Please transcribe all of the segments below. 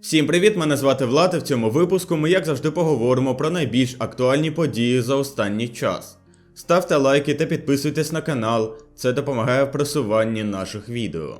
Всім привіт! Мене звати Влад. і В цьому випуску ми, як завжди, поговоримо про найбільш актуальні події за останній час. Ставте лайки та підписуйтесь на канал, це допомагає в просуванні наших відео.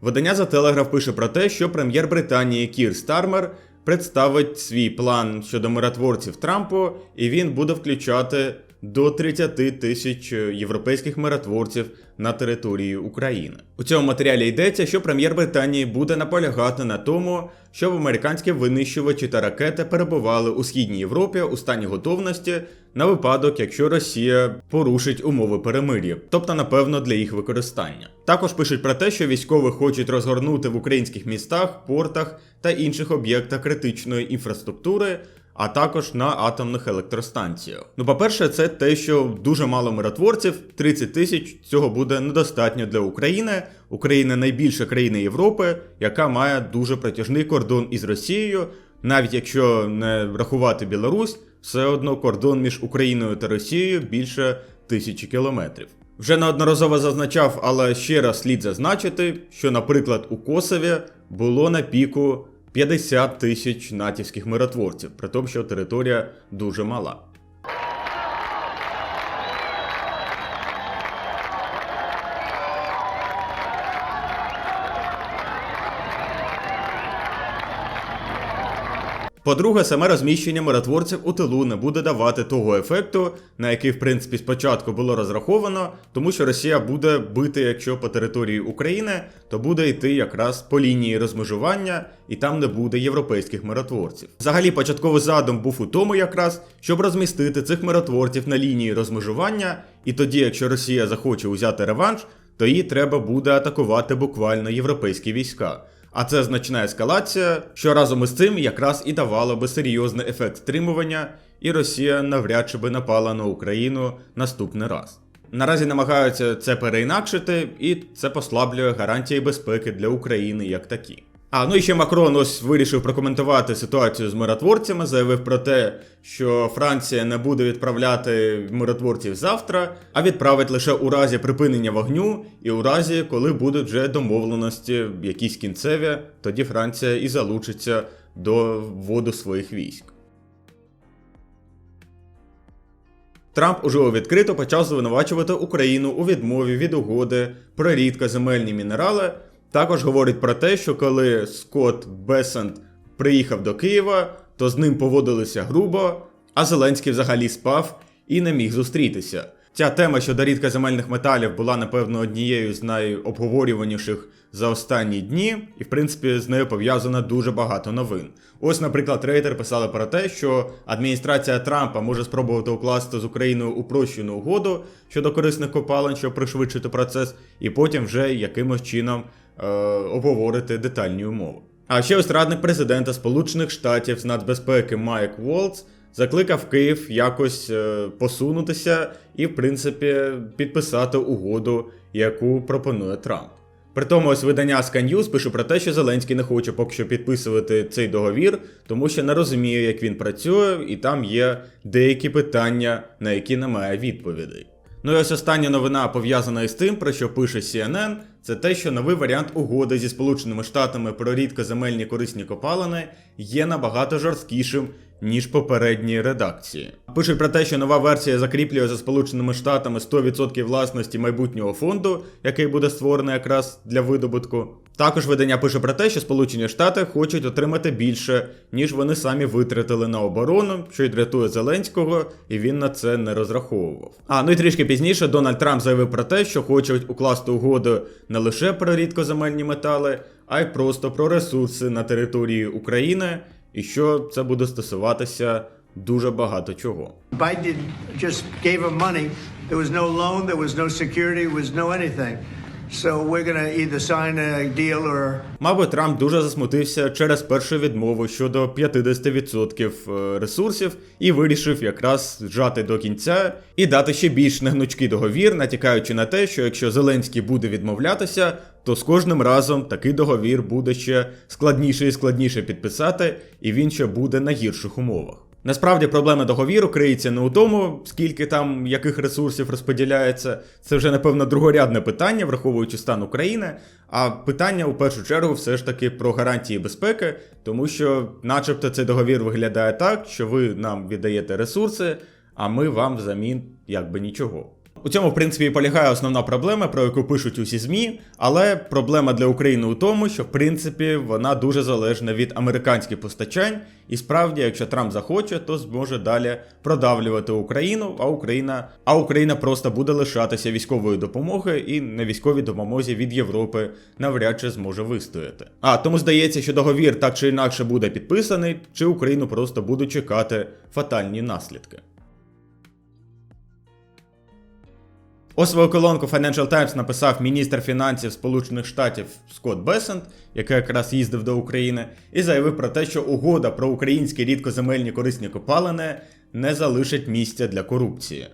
Видання The Telegraph пише про те, що прем'єр Британії Кір Стармер представить свій план щодо миротворців Трампу, і він буде включати до 30 тисяч європейських миротворців на території України. У цьому матеріалі йдеться, що прем'єр Британії буде наполягати на тому, щоб американські винищувачі та ракети перебували у східній Європі у стані готовності на випадок, якщо Росія порушить умови перемир'я, тобто, напевно, для їх використання. Також пишуть про те, що військові хочуть розгорнути в українських містах, портах та інших об'єктах критичної інфраструктури. А також на атомних електростанціях. Ну, по-перше, це те, що дуже мало миротворців, 30 тисяч цього буде недостатньо для України. Україна найбільша країна Європи, яка має дуже протяжний кордон із Росією. Навіть якщо не рахувати Білорусь, все одно кордон між Україною та Росією більше тисячі кілометрів. Вже неодноразово зазначав, але ще раз слід зазначити, що, наприклад, у Косові було на піку 50 тисяч натівських миротворців, при тому, що територія дуже мала. По-друге, саме розміщення миротворців у тилу не буде давати того ефекту, на який, в принципі, спочатку було розраховано, тому що Росія буде бити, якщо по території України, то буде йти якраз по лінії розмежування, і там не буде європейських миротворців. Взагалі, початковий задум був у тому, якраз, щоб розмістити цих миротворців на лінії розмежування, і тоді, якщо Росія захоче узяти реванш, то їй треба буде атакувати буквально європейські війська. А це значна ескалація, що разом із цим якраз і давало би серйозний ефект стримування, і Росія навряд чи би напала на Україну наступний раз. Наразі намагаються це переінакшити, і це послаблює гарантії безпеки для України як такі. А ну і ще Макрон ось вирішив прокоментувати ситуацію з миротворцями, заявив про те, що Франція не буде відправляти миротворців завтра, а відправить лише у разі припинення вогню і у разі, коли будуть вже домовленості якісь кінцеві, тоді Франція і залучиться до вводу своїх військ. Трамп уже відкрито почав звинувачувати Україну у відмові від угоди про рідкоземельні мінерали. Також говорить про те, що коли Скотт Бесент приїхав до Києва, то з ним поводилися грубо, а Зеленський взагалі спав і не міг зустрітися. Ця тема щодо рідкоземельних металів була, напевно, однією з найобговорюваніших за останні дні, і в принципі з нею пов'язано дуже багато новин. Ось, наприклад, Рейтер писали про те, що адміністрація Трампа може спробувати укласти з Україною упрощену угоду щодо корисних копалин, щоб пришвидшити процес, і потім вже якимось чином е, обговорити детальні умови. А ще ось радник президента Сполучених Штатів з нацбезпеки Майк Волц закликав Київ якось е, посунутися і, в принципі, підписати угоду, яку пропонує Трамп. При тому ось видання Sky News пише про те, що Зеленський не хоче поки що підписувати цей договір, тому що не розуміє, як він працює, і там є деякі питання, на які немає відповідей. Ну і ось остання новина пов'язана із тим, про що пише CNN, це те, що новий варіант угоди зі Сполученими Штатами про рідкоземельні корисні копалини є набагато жорсткішим, ніж попередні редакції. Пишуть про те, що нова версія закріплює за Сполученими Штатами 100% власності майбутнього фонду, який буде створений якраз для видобутку. Також видання пише про те, що Сполучені Штати хочуть отримати більше, ніж вони самі витратили на оборону, що й рятує Зеленського, і він на це не розраховував. А ну і трішки пізніше Дональд Трамп заявив про те, що хочуть укласти угоду не лише про рідкоземельні метали, а й просто про ресурси на території України, і що це буде стосуватися дуже багато чого. Biden just gave him money. There was no loan, there was no security, there was no anything. So we're to either sign a deal or Мабуть, Трамп дуже засмутився через першу відмову щодо 50% ресурсів і вирішив якраз зжати до кінця і дати ще більш негнучкий договір, натякаючи на те, що якщо Зеленський буде відмовлятися, то з кожним разом такий договір буде ще складніше і складніше підписати, і він ще буде на гірших умовах. Насправді проблема договіру криється не у тому, скільки там яких ресурсів розподіляється. Це вже, напевно, другорядне питання, враховуючи стан України. А питання у першу чергу все ж таки про гарантії безпеки, тому що, начебто, цей договір виглядає так, що ви нам віддаєте ресурси, а ми вам взамін якби нічого. У цьому, в принципі, і полягає основна проблема, про яку пишуть усі ЗМІ, але проблема для України у тому, що в принципі вона дуже залежна від американських постачань, і справді, якщо Трамп захоче, то зможе далі продавлювати Україну, а Україна, а Україна просто буде лишатися військової допомоги і на військовій допомозі від Європи навряд чи зможе вистояти. А тому здається, що договір так чи інакше буде підписаний, чи Україну просто будуть чекати фатальні наслідки. Ось свою колонку Financial Times написав міністр фінансів Сполучених Штатів Скотт Бесент, який якраз їздив до України, і заявив про те, що угода про українські рідкоземельні корисні копалини не залишить місця для корупції.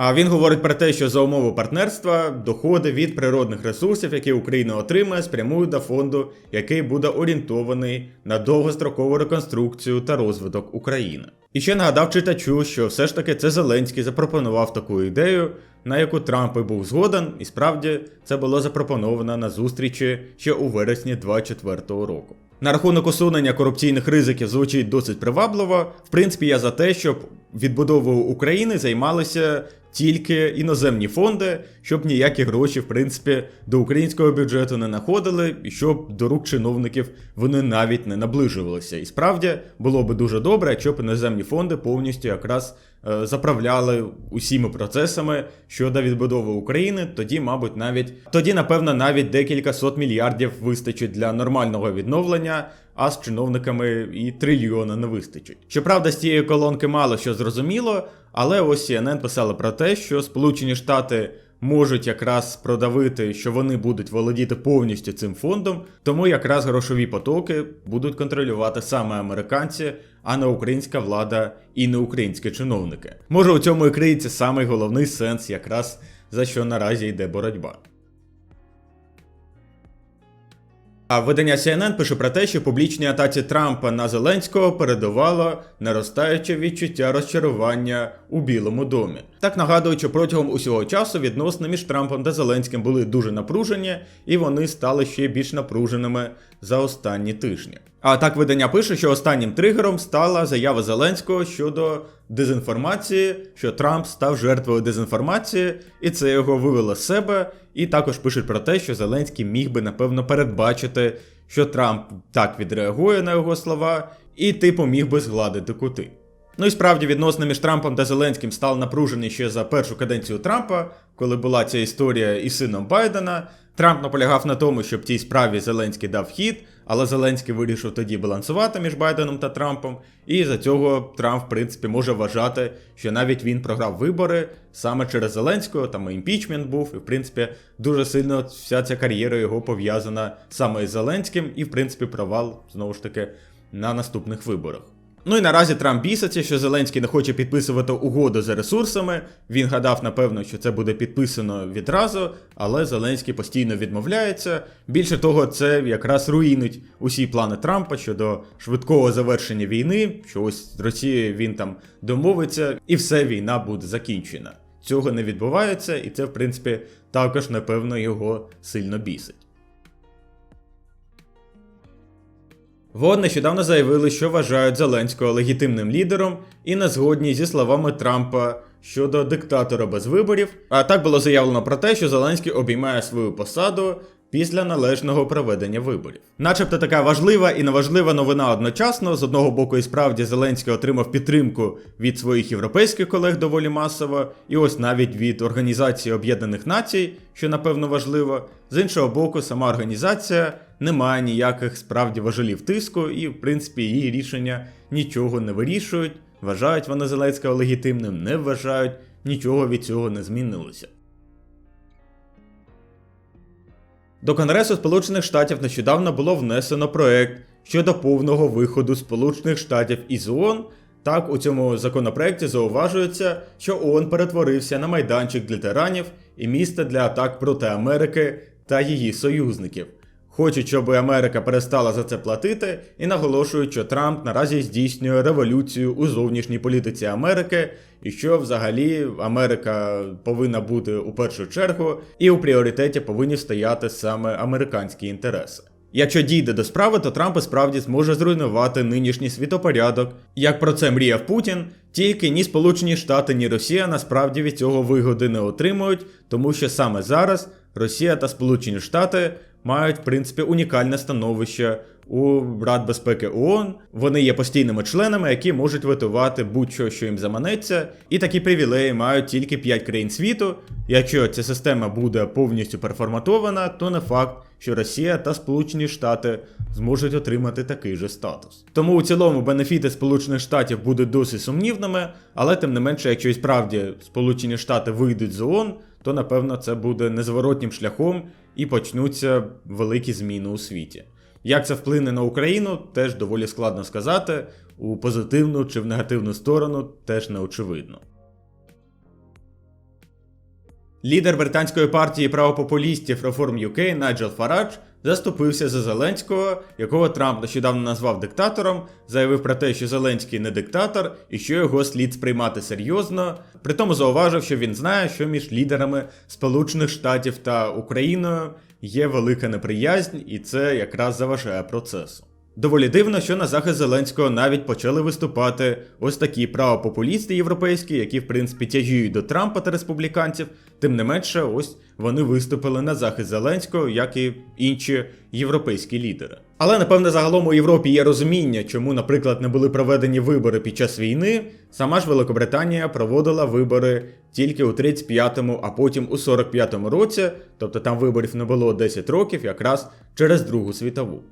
А він говорить про те, що за умови партнерства доходи від природних ресурсів, які Україна отримає, спрямують до фонду, який буде орієнтований на довгострокову реконструкцію та розвиток України. І ще нагадав читачу, що все ж таки це Зеленський запропонував таку ідею, на яку Трамп і був згоден, і справді це було запропоновано на зустрічі ще у вересні 2024 року. На рахунок усунення корупційних ризиків звучить досить привабливо. В принципі, я за те, щоб відбудовою України займалися тільки іноземні фонди, щоб ніякі гроші, в принципі, до українського бюджету не находили, і щоб до рук чиновників вони навіть не наближувалися. І справді було би дуже добре, якщо б іноземні фонди повністю якраз е, заправляли усіми процесами щодо відбудови України. Тоді, мабуть, навіть тоді, напевно, навіть декілька сот мільярдів вистачить для нормального відновлення. А з чиновниками і трильйона не вистачить. Щоправда, з цієї колонки мало що зрозуміло, але ось CNN писали про те, що Сполучені Штати можуть якраз продавити, що вони будуть володіти повністю цим фондом, тому якраз грошові потоки будуть контролювати саме американці, а не українська влада і не українські чиновники. Може, у цьому і криється самий головний сенс, якраз за що наразі йде боротьба. А видання CNN пише про те, що публічній атаці Трампа на Зеленського передувало наростаюче відчуття розчарування у Білому домі. Так нагадуючи, протягом усього часу відносини між Трампом та Зеленським були дуже напружені, і вони стали ще більш напруженими за останні тижні. А так видання пише, що останнім тригером стала заява Зеленського щодо дезінформації, що Трамп став жертвою дезінформації, і це його вивело з себе. І також пишуть про те, що Зеленський міг би напевно передбачити, що Трамп так відреагує на його слова, і типу міг би згладити кути. Ну і справді відносини між Трампом та Зеленським стали напружені ще за першу каденцію Трампа, коли була ця історія із сином Байдена. Трамп наполягав на тому, щоб тій справі Зеленський дав хід, але Зеленський вирішив тоді балансувати між Байденом та Трампом, і за цього Трамп, в принципі, може вважати, що навіть він програв вибори саме через Зеленського, там імпічмент був, і в принципі дуже сильно вся ця кар'єра його пов'язана саме із Зеленським, і в принципі провал знову ж таки на наступних виборах. Ну і наразі Трамп біситься, що Зеленський не хоче підписувати угоду за ресурсами. Він гадав, напевно, що це буде підписано відразу, але Зеленський постійно відмовляється. Більше того, це якраз руїнить усі плани Трампа щодо швидкого завершення війни, що ось з Росією він там домовиться, і все війна буде закінчена. Цього не відбувається, і це, в принципі, також, напевно, його сильно бісить. ВОН нещодавно заявили, що вважають Зеленського легітимним лідером і не згодні зі словами Трампа щодо диктатора без виборів. А так було заявлено про те, що Зеленський обіймає свою посаду після належного проведення виборів. Начебто така важлива і неважлива новина одночасно. З одного боку, і справді Зеленський отримав підтримку від своїх європейських колег доволі масово, і ось навіть від Організації Об'єднаних Націй, що напевно важливо. З іншого боку, сама організація не має ніяких справді важелів тиску, і в принципі її рішення нічого не вирішують. Вважають вони Зеленського легітимним, не вважають, нічого від цього не змінилося. До Конгресу Сполучених Штатів нещодавно було внесено проект щодо повного виходу Сполучених Штатів із ООН. Так, у цьому законопроекті зауважується, що ООН перетворився на майданчик для тиранів і місце для атак проти Америки та її союзників. Хочуть, щоб Америка перестала за це платити, і наголошують, що Трамп наразі здійснює революцію у зовнішній політиці Америки, і що взагалі Америка повинна бути у першу чергу, і у пріоритеті повинні стояти саме американські інтереси. Якщо дійде до справи, то Трамп і справді зможе зруйнувати нинішній світопорядок. Як про це мріяв Путін, тільки ні Сполучені Штати, ні Росія насправді від цього вигоди не отримують, тому що саме зараз Росія та Сполучені Штати мають в принципі унікальне становище у Рад безпеки ООН. Вони є постійними членами, які можуть витувати будь-що, що їм заманеться, і такі привілеї мають тільки 5 країн світу. Якщо ця система буде повністю переформатована, то не факт, що Росія та Сполучені Штати зможуть отримати такий же статус. Тому у цілому бенефіти Сполучених Штатів будуть досить сумнівними, але тим не менше, якщо і справді Сполучені Штати вийдуть з ООН, то напевно це буде незворотнім шляхом і почнуться великі зміни у світі. Як це вплине на Україну, теж доволі складно сказати. У позитивну чи в негативну сторону теж не очевидно. Лідер британської партії правопопулістів Reform UK Найджел Фарадж заступився за Зеленського, якого Трамп нещодавно назвав диктатором, заявив про те, що Зеленський не диктатор і що його слід сприймати серйозно. Притому зауважив, що він знає, що між лідерами Сполучених Штатів та Україною є велика неприязнь, і це якраз заважає процесу. Доволі дивно, що на захист Зеленського навіть почали виступати ось такі правопопулісти європейські, які в принципі тяжіють до Трампа та республіканців. Тим не менше, ось вони виступили на захист Зеленського, як і інші європейські лідери. Але напевне загалом у Європі є розуміння, чому, наприклад, не були проведені вибори під час війни. Сама ж Великобританія проводила вибори тільки у 35-му, а потім у 45-му році, тобто там виборів не було 10 років, якраз через Другу світову.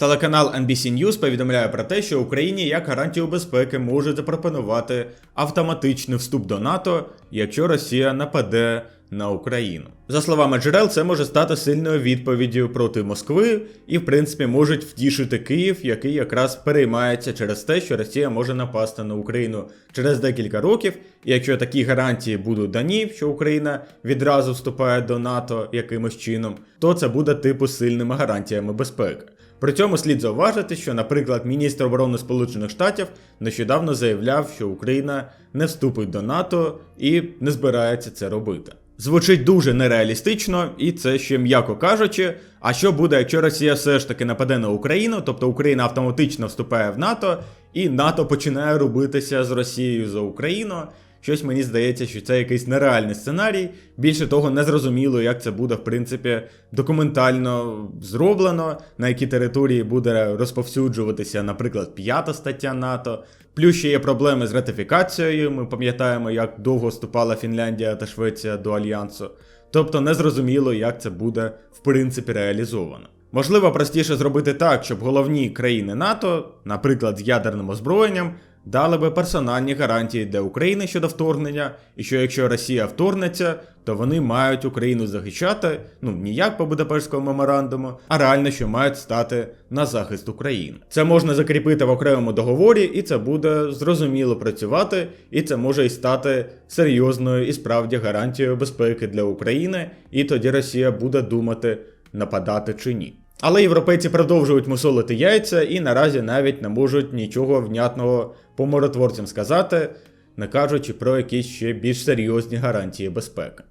Телеканал NBC News повідомляє про те, що Україні як гарантію безпеки можуть запропонувати автоматичний вступ до НАТО, якщо Росія нападе на Україну. За словами джерел, це може стати сильною відповіддю проти Москви і, в принципі, можуть втішити Київ, який якраз переймається через те, що Росія може напасти на Україну через декілька років. І якщо такі гарантії будуть дані, що Україна відразу вступає до НАТО якимось чином, то це буде типу сильними гарантіями безпеки. При цьому слід зауважити, що, наприклад, міністр оборони Сполучених Штатів нещодавно заявляв, що Україна не вступить до НАТО і не збирається це робити. Звучить дуже нереалістично, і це ще м'яко кажучи. А що буде, якщо Росія все ж таки нападе на Україну, тобто Україна автоматично вступає в НАТО, і НАТО починає робитися з Росією за Україну? Щось мені здається, що це якийсь нереальний сценарій. Більше того, не зрозуміло, як це буде, в принципі, документально зроблено, на які території буде розповсюджуватися, наприклад, п'ята стаття НАТО. Плюс ще є проблеми з ратифікацією. Ми пам'ятаємо, як довго вступала Фінляндія та Швеція до альянсу. Тобто не зрозуміло, як це буде в принципі реалізовано. Можливо, простіше зробити так, щоб головні країни НАТО, наприклад, з ядерним озброєнням, дали би персональні гарантії для України щодо вторгнення, і що якщо Росія вторгнеться, то вони мають Україну захищати, ну не як по Будапештському меморандуму, а реально, що мають стати на захист України. Це можна закріпити в окремому договорі, і це буде зрозуміло працювати, і це може і стати серйозною і справді гарантією безпеки для України, і тоді Росія буде думати, нападати чи ні. Але європейці продовжують мусолити яйця і наразі навіть не можуть нічого внятного по миротворцям сказати, не кажучи про якісь ще більш серйозні гарантії безпеки.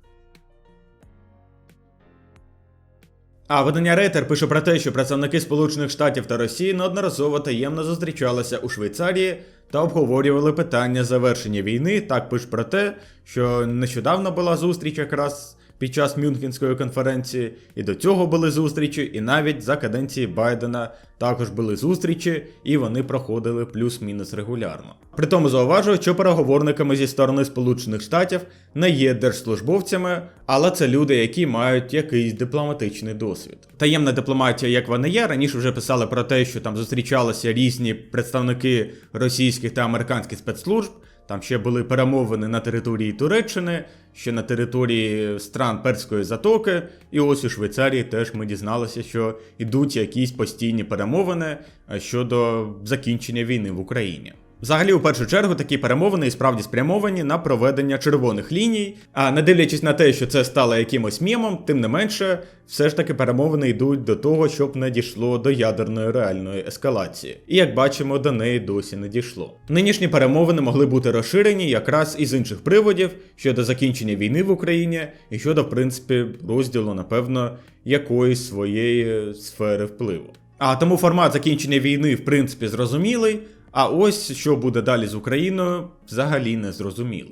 А видання Рейтер пише про те, що представники Сполучених Штатів та Росії неодноразово таємно зустрічалися у Швейцарії та обговорювали питання завершення війни. Так пише про те, що нещодавно була зустріч якраз під час Мюнхенської конференції, і до цього були зустрічі, і навіть за каденції Байдена також були зустрічі, і вони проходили плюс-мінус регулярно. Притому зауважую, що переговорниками зі сторони Сполучених Штатів не є держслужбовцями, але це люди, які мають якийсь дипломатичний досвід. Таємна дипломатія, як вона є, раніше вже писали про те, що там зустрічалися різні представники російських та американських спецслужб. Там ще були перемовини на території Туреччини, ще на території стран Перської затоки. І ось у Швейцарії теж ми дізналися, що йдуть якісь постійні перемовини щодо закінчення війни в Україні. Взагалі, у першу чергу, такі перемовини і справді спрямовані на проведення червоних ліній. А не дивлячись на те, що це стало якимось мємом, тим не менше, все ж таки перемовини йдуть до того, щоб не дійшло до ядерної реальної ескалації. І як бачимо, до неї досі не дійшло. Нинішні перемовини могли бути розширені якраз із інших приводів щодо закінчення війни в Україні і щодо, в принципі, розділу, напевно, якоїсь своєї сфери впливу. А тому формат закінчення війни, в принципі, зрозумілий. А ось що буде далі з Україною, взагалі не зрозуміло.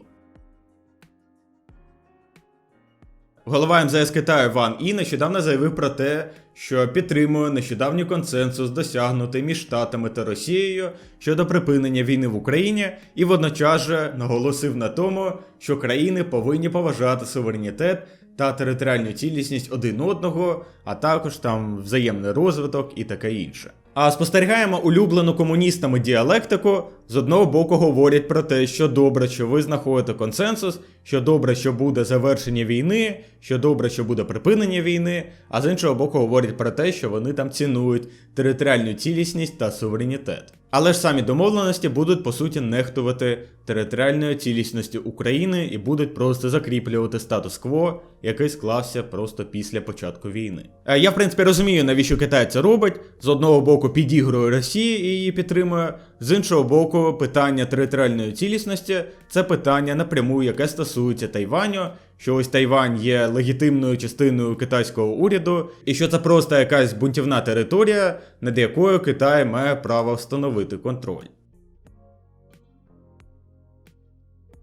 Голова МЗС Китаю Ван І нещодавно заявив про те, що підтримує нещодавній консенсус, досягнутий між Штатами та Росією щодо припинення війни в Україні, і водночас же наголосив на тому, що країни повинні поважати суверенітет та територіальну цілісність один одного, а також там взаємний розвиток і таке інше. А спостерігаємо улюблену комуністами діалектику. З одного боку говорять про те, що добре, що ви знаходите консенсус, що добре, що буде завершення війни, що добре, що буде припинення війни, а з іншого боку говорять про те, що вони там цінують територіальну цілісність та суверенітет. Але ж самі домовленості будуть по суті нехтувати територіальною цілісністю України і будуть просто закріплювати статус-кво, який склався просто після початку війни. Е, Я в принципі розумію, навіщо Китай це робить. З одного боку підігрує Росії і її підтримує, з іншого боку, питання територіальної цілісності це питання напряму, яке стосується Тайваню. Що ось Тайвань є легітимною частиною китайського уряду, і що це просто якась бунтівна територія, над якою Китай має право встановити контроль.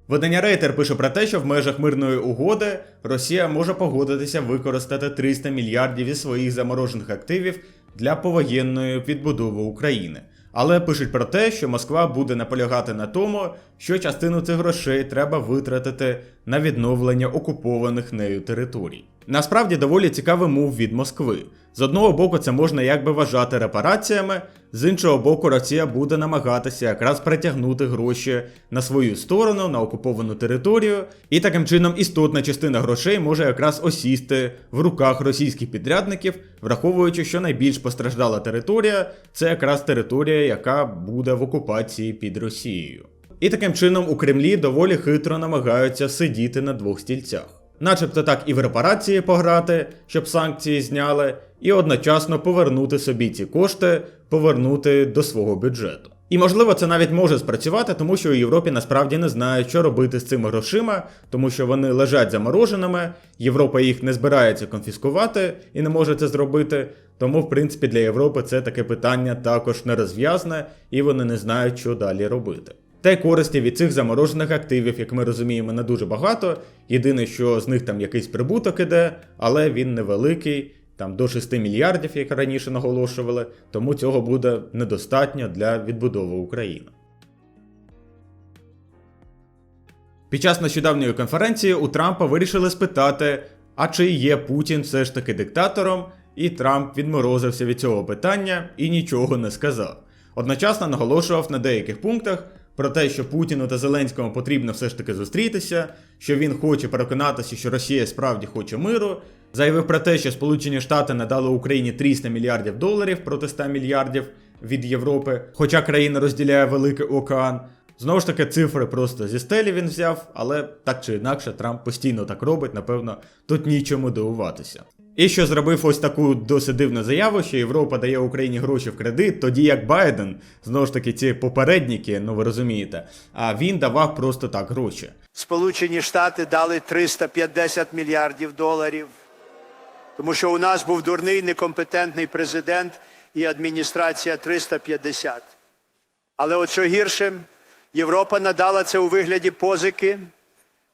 Видання Рейтер пише про те, що в межах мирної угоди Росія може погодитися використати 300 мільярдів із своїх заморожених активів для повоєнної відбудови України. Але пишуть про те, що Москва буде наполягати на тому, що частину цих грошей треба витратити на відновлення окупованих нею територій. Насправді доволі цікавий мув від Москви. З одного боку, це можна якби вважати репараціями, з іншого боку, Росія буде намагатися якраз притягнути гроші на свою сторону, на окуповану територію, і таким чином істотна частина грошей може якраз осісти в руках російських підрядників, враховуючи, що найбільш постраждала територія це якраз територія, яка буде в окупації під Росією. І таким чином у Кремлі доволі хитро намагаються сидіти на двох стільцях. Начебто так і в репарації пограти, щоб санкції зняли, і одночасно повернути собі ці кошти, повернути до свого бюджету. І можливо це навіть може спрацювати, тому що у Європі насправді не знають, що робити з цими грошима, тому що вони лежать замороженими, Європа їх не збирається конфіскувати і не може це зробити. Тому, в принципі, для Європи це таке питання також нерозв'язне, і вони не знають, що далі робити. Та й користі від цих заморожених активів, як ми розуміємо, не дуже багато. Єдине, що з них там якийсь прибуток іде, але він невеликий, там до 6 мільярдів, як раніше наголошували, тому цього буде недостатньо для відбудови України. Під час нещодавньої конференції у Трампа вирішили спитати, а чи є Путін все ж таки диктатором, і Трамп відморозився від цього питання і нічого не сказав. Одночасно наголошував на деяких пунктах про те, що Путіну та Зеленському потрібно все ж таки зустрітися, що він хоче переконатися, що Росія справді хоче миру. Заявив про те, що Сполучені Штати надали Україні 300 мільярдів доларів проти 100 мільярдів від Європи, хоча країна розділяє Великий океан. Знову ж таки, цифри просто зі стелі він взяв, але так чи інакше Трамп постійно так робить, напевно, тут нічому дивуватися. І що зробив ось таку досить дивну заяву, що Європа дає Україні гроші в кредит, тоді як Байден, знову ж таки, ці попередники, ну ви розумієте, а він давав просто так гроші. Сполучені Штати дали 350 мільярдів доларів, тому що у нас був дурний некомпетентний президент і адміністрація 350. Але от що гірше, Європа надала це у вигляді позики.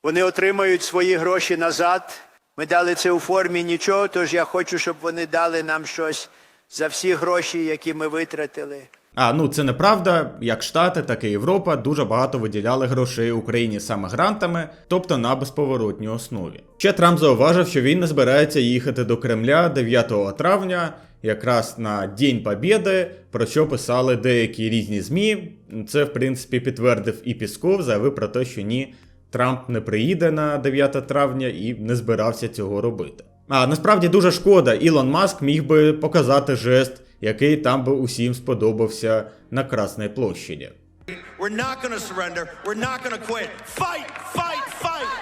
Вони отримають свої гроші назад. Ми дали це у формі нічого, тож я хочу, щоб вони дали нам щось за всі гроші, які ми витратили. А ну це неправда. Як Штати, так і Європа дуже багато виділяли грошей Україні саме грантами, тобто на безповоротній основі. Ще Трамп зауважив, що він не збирається їхати до Кремля 9 травня, якраз на День Побєди, про що писали деякі різні змі. Це в принципі підтвердив і Пісков, заявив про те, що ні, Трамп не приїде на 9 травня і не збирався цього робити. А насправді дуже шкода, Ілон Маск міг би показати жест, який там би усім сподобався на Красній площаді. We're not gonna surrender. We're not gonna quit. Fight, fight, fight.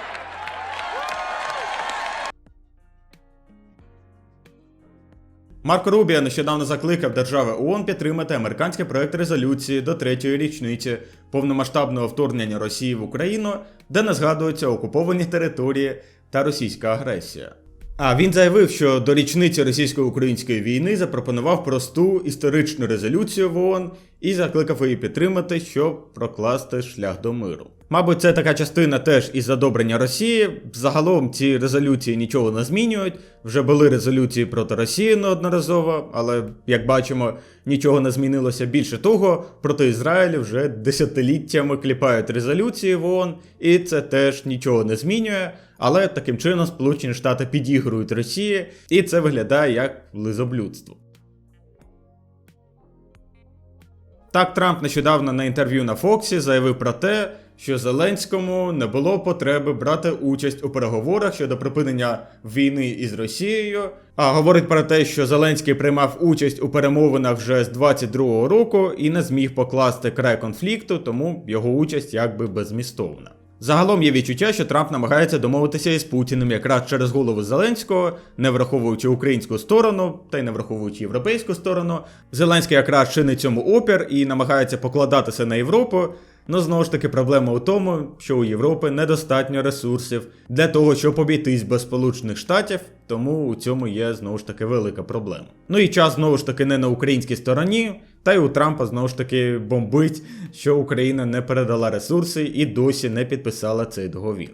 Марко Рубіо нещодавно закликав держави ООН підтримати американський проект резолюції до третьої річниці повномасштабного вторгнення Росії в Україну, де не згадуються окуповані території та російська агресія. А він заявив, що до річниці російсько-української війни запропонував просту історичну резолюцію в ООН і закликав її підтримати, щоб прокласти шлях до миру. Мабуть, це така частина теж із задобрення Росії. Загалом ці резолюції нічого не змінюють. Вже були резолюції проти Росії неодноразово, але як бачимо, нічого не змінилося. Більше того, проти Ізраїлю вже десятиліттями кліпають резолюції в ООН, і це теж нічого не змінює. Але таким чином Сполучені Штати підігрують Росії, і це виглядає як лизоблюдство. Так, Трамп нещодавно на інтерв'ю на Фоксі заявив про те, що Зеленському не було потреби брати участь у переговорах щодо припинення війни із Росією. А говорить про те, що Зеленський приймав участь у перемовинах вже з 22-го року і не зміг покласти край конфлікту, тому його участь якби безмістовна. Загалом є відчуття, що Трамп намагається домовитися із Путіним якраз через голову Зеленського, не враховуючи українську сторону та й не враховуючи європейську сторону. Зеленський якраз чинить цьому опір і намагається покладатися на Європу. Ну знову ж таки, проблема у тому, що у Європи недостатньо ресурсів для того, щоб обійтись без Сполучених Штатів, тому у цьому є знову ж таки велика проблема. Ну і час знову ж таки не на українській стороні, та й у Трампа знову ж таки бомбить, що Україна не передала ресурси і досі не підписала цей договір.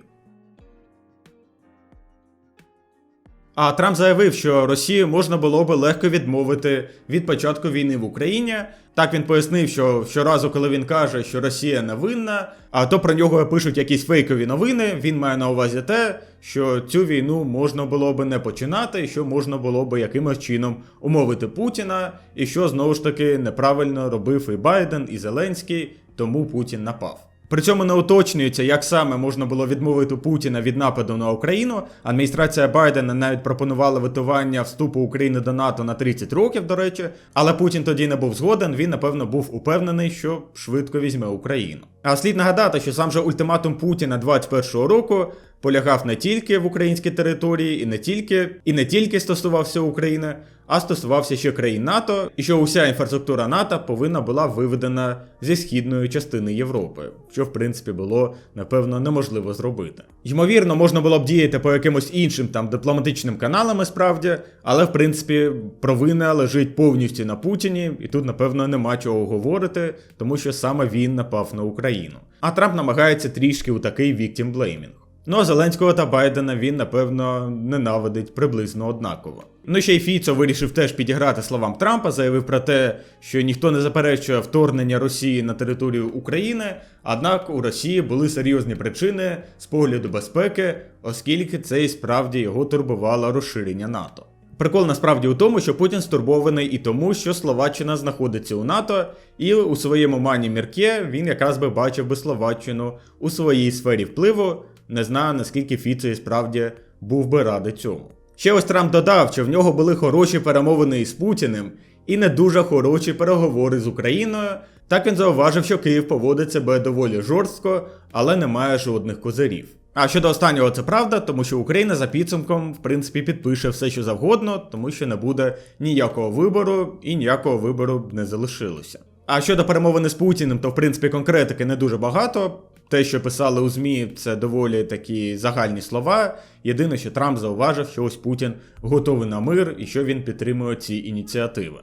А Трамп заявив, що Росію можна було би легко відмовити від початку війни в Україні. Так він пояснив, що щоразу, коли він каже, що Росія не винна, а то про нього пишуть якісь фейкові новини. Він має на увазі те, що цю війну можна було би не починати, що можна було би якимось чином умовити Путіна, і що знову ж таки неправильно робив і Байден, і Зеленський, тому Путін напав. При цьому не уточнюється, як саме можна було відмовити Путіна від нападу на Україну. Адміністрація Байдена навіть пропонувала витування вступу України до НАТО на 30 років, до речі, але Путін тоді не був згоден. Він напевно був упевнений, що швидко візьме Україну. А слід нагадати, що сам же ультиматум Путіна 21-го року полягав не тільки в українській території, і не тільки і не тільки стосувався України, а стосувався ще країн НАТО, і що уся інфраструктура НАТО повинна була виведена зі східної частини Європи, що в принципі було напевно неможливо зробити. Ймовірно, можна було б діяти по якимось іншим там дипломатичним каналам, справді, але в принципі провина лежить повністю на Путіні, і тут, напевно, нема чого говорити, тому що саме він напав на Україну. А Трамп намагається трішки у такий victim blaming. Ну а Зеленського та Байдена він, напевно, ненавидить приблизно однаково. Ну ще й Фіцо вирішив теж підіграти словам Трампа, заявив про те, що ніхто не заперечує вторгнення Росії на територію України, однак у Росії були серйозні причини з погляду безпеки, оскільки це і справді його турбувало розширення НАТО. Прикол насправді у тому, що Путін стурбований і тому, що Словаччина знаходиться у НАТО, і у своєму мані Мірке він якраз би бачив би Словаччину у своїй сфері впливу. Не знаю наскільки Фіцо і справді був би радий цьому. Ще ось Трамп додав, що в нього були хороші перемовини із Путіним і не дуже хороші переговори з Україною. Так він зауважив, що Київ поводить себе доволі жорстко, але не має жодних козирів. А щодо останнього, це правда, тому що Україна за підсумком, в принципі, підпише все, що завгодно, тому що не буде ніякого вибору і ніякого вибору не залишилося. А щодо перемовини з Путіним, то в принципі конкретики не дуже багато. Те, що писали у ЗМІ, це доволі такі загальні слова. Єдине, що Трамп зауважив, що ось Путін готовий на мир і що він підтримує ці ініціативи.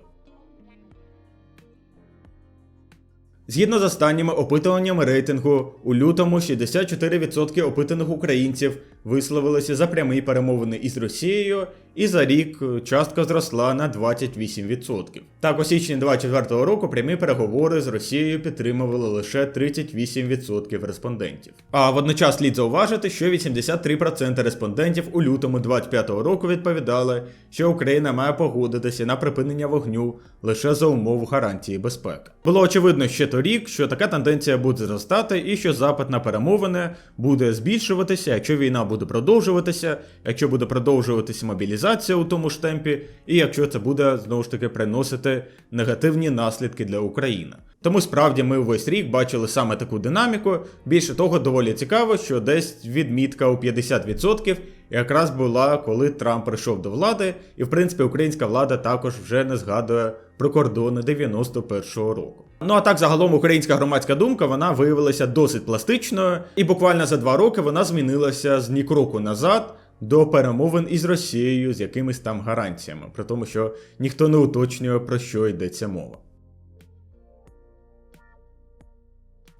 Згідно з останніми опитуваннями рейтингу, у лютому 64% опитаних українців висловилися за прямі перемовини із Росією, і за рік е, частка зросла на 28%. Так, у січні 2024 року прямі переговори з Росією підтримували лише 38% респондентів. А водночас слід зауважити, що 83% респондентів у лютому 2025 року відповідали, що Україна має погодитися на припинення вогню лише за умов гарантії безпеки. Було очевидно ще торік, що така тенденція буде зростати і що запит на перемовини буде збільшуватися, якщо війна буде продовжуватися, якщо буде продовжуватися мобілізація мобілізація у тому ж темпі, і якщо це буде знову ж таки приносити негативні наслідки для України. Тому справді ми весь рік бачили саме таку динаміку. Більше того, доволі цікаво, що десь відмітка у 50% якраз була, коли Трамп прийшов до влади, і в принципі українська влада також вже не згадує про кордони 91-го року. Ну а так загалом українська громадська думка вона виявилася досить пластичною, і буквально за два роки вона змінилася з ні кроку назад до перемовин із Росією з якимись там гарантіями, при тому, що ніхто не уточнює про що йдеться мова.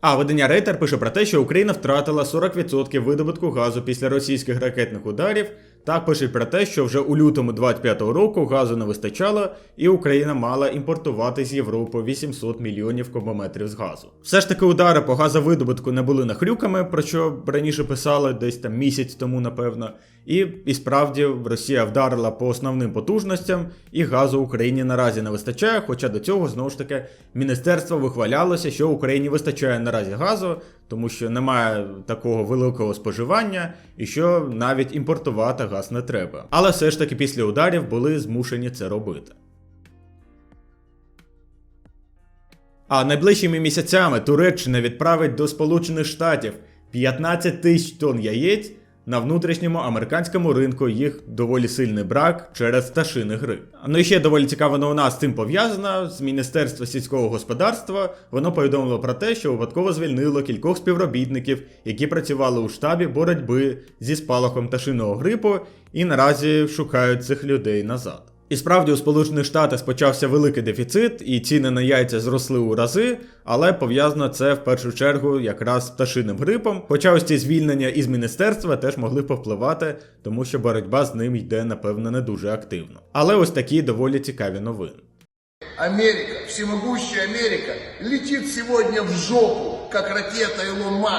А видання Рейтер пише про те, що Україна втратила 40% видобутку газу після російських ракетних ударів. Так пише про те, що вже у лютому 25-го року газу не вистачало, і Україна мала імпортувати з Європи 800 мільйонів кубометрів з газу. Все ж таки, удари по газовидобутку не були нахрюками, про що раніше писали десь там місяць тому, напевно. І, і справді Росія вдарила по основним потужностям, і газу Україні наразі не вистачає. Хоча до цього знову ж таки міністерство вихвалялося, що Україні вистачає наразі газу, тому що немає такого великого споживання, і що навіть імпортувати газ не треба. Але все ж таки після ударів були змушені це робити. А найближчими місяцями Туреччина відправить до Сполучених Штатів 15 тисяч тонн яєць. На внутрішньому американському ринку їх доволі сильний брак через пташиний гри. Ну і ще доволі цікава новина з цим пов'язана. З Міністерства сільського господарства воно повідомило про те, що випадково звільнило кількох співробітників, які працювали у штабі боротьби зі спалахом пташиного грипу, і наразі шукають цих людей назад. І справді у Сполучених Штатах спочався великий дефіцит, і ціни на яйця зросли у рази, але пов'язано це в першу чергу якраз з пташиним грипом. Хоча ось ці звільнення із міністерства теж могли повпливати, тому що боротьба з ним йде, напевно, не дуже активно. Але ось такі доволі цікаві новини. Америка, всемогущая Америка, летит сегодня в жопу, как ракета Илон Маск.